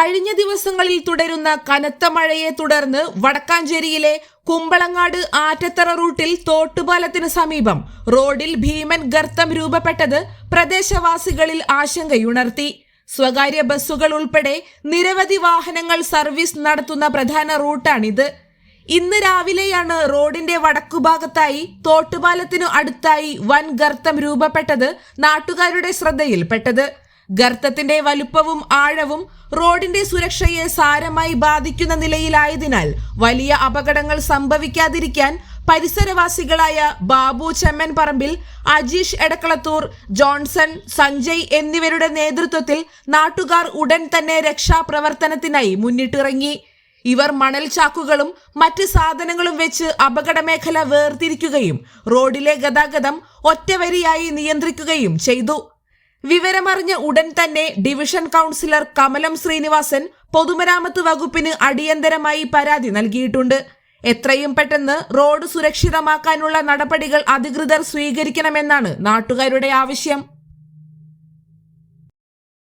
കഴിഞ്ഞ ദിവസങ്ങളിൽ തുടരുന്ന കനത്ത മഴയെ തുടർന്ന് വടക്കാഞ്ചേരിയിലെ കുമ്പളങ്ങാട് ആറ്റത്തറ റൂട്ടിൽ തോട്ടുപാലത്തിന് സമീപം റോഡിൽ ഭീമൻ ഗർത്തം രൂപപ്പെട്ടത് പ്രദേശവാസികളിൽ ആശങ്കയുണർത്തി. സ്വകാര്യ ബസ്സുകൾ ഉൾപ്പെടെ നിരവധി വാഹനങ്ങൾ സർവീസ് നടത്തുന്ന പ്രധാന റൂട്ടാണിത്. ഇന്ന് രാവിലെയാണ് റോഡിന്റെ വടക്കുഭാഗത്തായി തോട്ടുപാലത്തിനു അടുത്തായി വൻ ഗർത്തം രൂപപ്പെട്ടത് നാട്ടുകാരുടെ ശ്രദ്ധയിൽപ്പെട്ടത്. ഗർത്തത്തിന്റെ വലുപ്പവും ആഴവും റോഡിന്റെ സുരക്ഷയെ സാരമായി ബാധിക്കുന്ന നിലയിലായതിനാൽ വലിയ അപകടങ്ങൾ സംഭവിക്കാതിരിക്കാൻ പരിസരവാസികളായ ബാബു ചെമ്മൻ പറമ്പിൽ അജീഷ് എടക്കളത്തൂർ ജോൺസൺ സഞ്ജയ് എന്നിവരുടെ നേതൃത്വത്തിൽ നാട്ടുകാർ ഉടൻ തന്നെ രക്ഷാപ്രവർത്തനത്തിനായി മുന്നിട്ടിറങ്ങി. ഇവർ മണൽ ചാക്കുകളും മറ്റ് സാധനങ്ങളും വെച്ച് അപകടമേഖല വേർതിരിക്കുകയും റോഡിലെ ഗതാഗതം ഒറ്റവരിയായി നിയന്ത്രിക്കുകയും ചെയ്തു. വിവരമറിഞ്ഞ ഉടൻ തന്നെ ഡിവിഷൻ കൌൺസിലർ കമലം ശ്രീനിവാസൻ പൊതുമരാമത്ത് വകുപ്പിന് അടിയന്തരമായി പരാതി നൽകിയിട്ടുണ്ട്. എത്രയും പെട്ടെന്ന് റോഡ് സുരക്ഷിതമാക്കാനുള്ള നടപടികൾ അധികൃതർ സ്വീകരിക്കണമെന്നാണ് നാട്ടുകാരുടെ ആവശ്യം.